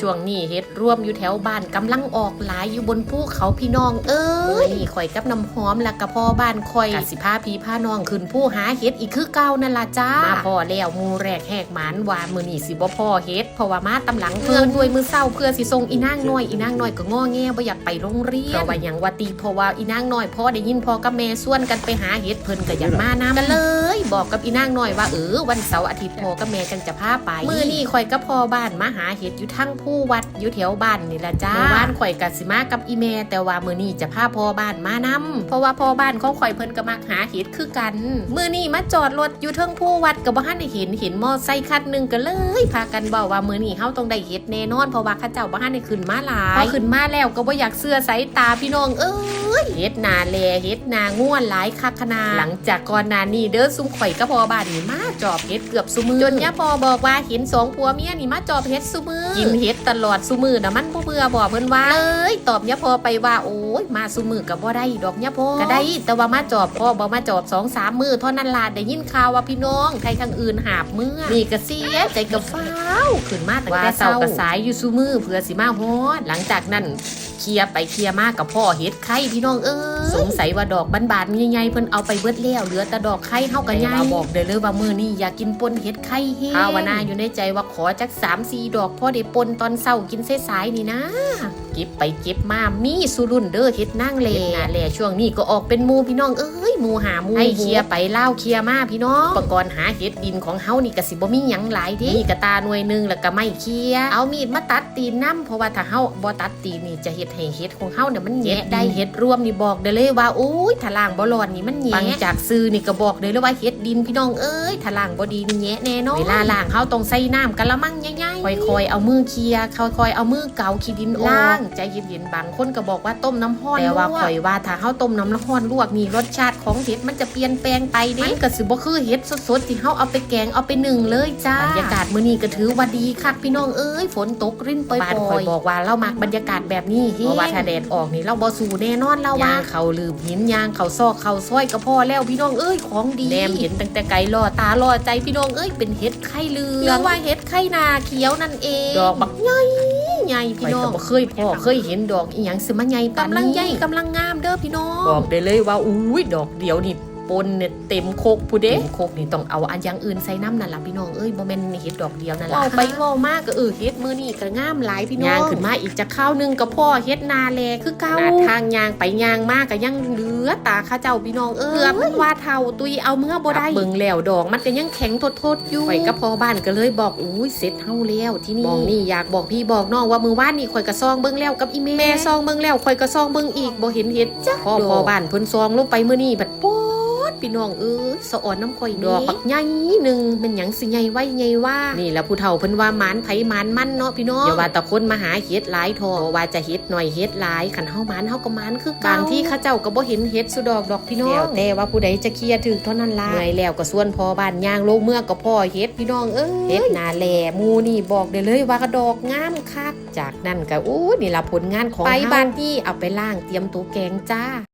ช่วงนี้เฮ็ดร่วมอยู่แถวบ้านกำลังออกหลายอยู่บนภูเขาพี่น้อง เอ้ยนี่ข่อยกับน้ำหอมและกะพ่อบ้านข่อยกสิพาพี่พาน้องขึ้นผู้หาเฮ็ดอีกคือเก่านั่นล่ะจ้ามาพ่อแล้วหมูแรกแหกหมานว่ามื้อนี้สิบ่พ่อเฮ็ดเพราะว่ามาตำหลังเพื่อนด้วยมือเศร้าเพื่อสิส่งอีนางน้อยอีนางน้อยก็ง้อแงบ่อยากไปโรงเรียนเพราะว่าหยังว่าตีเพราะว่าอีนางน้อยพ่อได้ยินพ่อกับแม่ส่วนกันไปหาเฮ็ดเพิ่นก็อยากมานํกันเลย บอกกับอีนางน้อยว่าเออวันเสาร์อาทิตย์พ่อกับแม่จังจะพาไป มื้อนี้ข่อยกับพ่อบ้านมาหาเฮ็ดอยู่ทั้งผู้วัดอยู่แถวบ้านนี่ล่ะจ้าบ้านข่อยกับสิมากับอีแม่แต่ว่ามื้อนี้จะพาพ่อบ้านมานํเพราะว่าพ่อบ้านของข่อยเพิ่นก็มักหาเฮ็ดคือกัน มื้อนี้มาจอดรถอยู่เทิงผู้วัดก็บ่ทันได้เห็นเห็นมอไซค์คันหนึงก็เลยพากันบอกว่ามื้อนี้เฮาต้องได้เฮ็ดแน่นอนเพราะว่าเขาเจ้าบ่ทันได้ขึ้นมาหลายพอขึ้นมาแล้วก็บ่อยากเสื้อสายตาพี่น้องเอ้ยเฮ็ดนาแลเฮ็ดนาง่วนหลายคักขนาดหลังจากก่อนหน้านี้เด้อซุ่มข่อยกับพ่อบ้านนี่มาจอบเฮ็ดเกือบซุมือจนย่าพ่อบอกว่าเห็นสองผัวเมียนี่มาจอบเฮ็ดซุมือกินเเฮ็ดตลอดซุมือน่ะมันบ่เบื่อบ่เพิ่นว่าเอ้ยตอบย่าพอไปว่าโอ้ยมาซุมือก็บ่ได้ดอกย่าพอก็ได้แต่ว่ามาจอบพ่อบ่มาจอบสองสามมือเท่านั้นล่ะได้ยินข่าวว่าพี่น้องใครทางอื่นหาบมือนี่ก็เสียใจกับฟ้าวขึ้นมาตั้งแต่เช้าก็สายอยู่ซุมือเพื่อสิมาฮอดหลังจากนั้น เคลียร์ไปเคลียร์มากับพ่อเฮ็ดไข่พี่น้องเอ้ยสงสัยว่าดอกบานๆใหญ่ๆเพิ่นเอาไปเบิดแล้วเหลือแต่ดอกไข่เฮาก็ใหญ่บอกเด้อเลยว่ามื้อนี้อยากกินปนเฮ็ดไข่เฮ็ดภาวนาอยู่ในใจว่าขอจัก3-4ดอกพ่อได้ปนตอนเช้ากินสายๆนี่นะเก็บไปเก็บมามีสุรุ่นเด้อเฮ็ดนั่งเลนาแลช่วงนี้ก็ออกเป็นหมูพี่น้องเอ้ยหมูหาหมูให้เคลียร์ไปเล่าเคลียร์มาพี่น้องอุปกรณ์หาเฮ็ดดินของเฮานี่ก็สิบ่มีหยังหลายเด้มีกระตาหน่วยหนึงแล้วก็ไม้เคลียร์เอามีดมาตัด ตีนน้ำเพราะว่าถ้าเฮาบ่ตัดตีนนี่จะเฮ็ดให้เฮ็ดของเฮาเนี่ยมันแยะได้เฮ็ดรวมนี่บอกได้เลยว่าโอ้ยถ้าล่างบ่รอดนี่มันแยะฟังจากซื้อนี่ก็บอกได้เลยว่าเฮ็ดดินพี่น้องเอ้ยถ้าล่างบ่ดีนี่แยะแน่นอนเวลาล่างเฮาต้องใส่น้ำกะละมังใหญ่ๆค่อยๆเอามือเคลียร์ค่อยๆเอามือเกาขี้ดินออกล่างใจเย็นๆบางคนก็บอกว่าต้มน้ำร้อนแต่ว่าข่อยว่าถ้าเฮาต้มน้ำร้อนลวกนี่รสชาติของเห็ดมันจะเปลี่ยนแปลงไปเด้มันก็สิบ่คือเห็ดสดๆที่เฮาเอาไปแกงเอาไปนึ่งเลยจ้าบรรยากาศมื้อนี้ก็ถือว่าดีคักพี่น้องเอ้ยฝนตกรินปล่อยๆ บ้านข่อยบอกว่าเรามักบรรยากาศแบบนี้เพราะว่าถ้าแดดออกนี่เราบ่สู้แน่นอนเราว่าเขาลืมหินยางเขาซอกเขาซอยก็พอแล้วพี่น้องเอ้ยของดีแนมเห็นตั้งแต่ไกลล่อตาล่อใจพี่น้องเอ้ยเป็นเห็ดไข่เหลืองหรือว่าเห็ดไข่นาเขียวนั่นเองดอกบักใหญ่ใหญ่พี่น้องบ่เคยพ่อเคยเห็นดอกอีหยังสิมาใหญ่ปานนี้กำลังใหญ่กำลังงามเด้อพี่น้อง บอกได้เลยว่าอุ้ยดอกเดียวนี่ ปนเนี่ยเต็มโคกผู้เด้โคกนี่ต้องเอาอันอย่างอื่นใส่น้ำนั่นล่ะพี่น้องเอ้ยบ่แม่นเห็ดดอกเดียวนั่นล่ะไปเว้ามากก็เออเฮ็ดมื้อนี้ก็งามหลายพี่น้องย่างขึ้นมาอีกจะข้าวหนึงก็พ่อเฮ็ดนาแลคือเก่าทางยางไปยางมากก็ยังเหลือตาข้าเจ้าพี่น้องเอ้ยเกือบว่าเท่าตุยเอาเมื่อบ่ได้เบิ่งแล้วดอกมันก็ยังแข็งทดๆอยู่ข่อยกับพ่อบ้านก็เลยบอกอุ้ยเสร็จเฮาแล้วที่นี่บอกนี่อยากบอกพี่บอกน้องว่ามือว่านนี่ข่อยก็ซองเบิ่งแล้วกับอีแม่แม่ซองเบิ่งแล้วข่อยก็ซองเบิ่งอีกบ่เห็นเฮ็ดจักพ่อพ่อบ้านเพิ่นซองลงไปมื้อนี้บัดโป๊ด พี่น้องเอ้ยสะอ่อนน้ำข่อยดอกบักใหญ่หนึงเป็นหยังสิใหญ่ไว้ใหญ่ว่า นี่แหละผู้เฒ่าเพิ่นว่าหมานไผหมานมันเนาะพี่น้องอย่าว่าแต่คนมาหาเฮ็ดหลายทอว่าจะเฮ็ดหน่อยเฮ็ดหลายคันเฮาหมานเฮาก็หมานคือเก่าบางที่เขาเจ้าก็บ่เห็นเฮ็ดสุดอกดอกพี่น้องแล้วแต่ว่าผู้ใดจะเคลียร์ถึกเท่านั้นล่ะเมื่อยแล้วก็ส่วนพอบ้านย่างโลกเมื่อก็พ่อเฮ็ดพี่น้องเอ้ยเฮ็ดนาแลหมูนี่บอกได้เลยว่ากระดอกงามคักจากนั้นก็อู้นี่ล่ะผลงานของไปบ้านที่เอาไปล้างเตรียมตัวแกงจ้า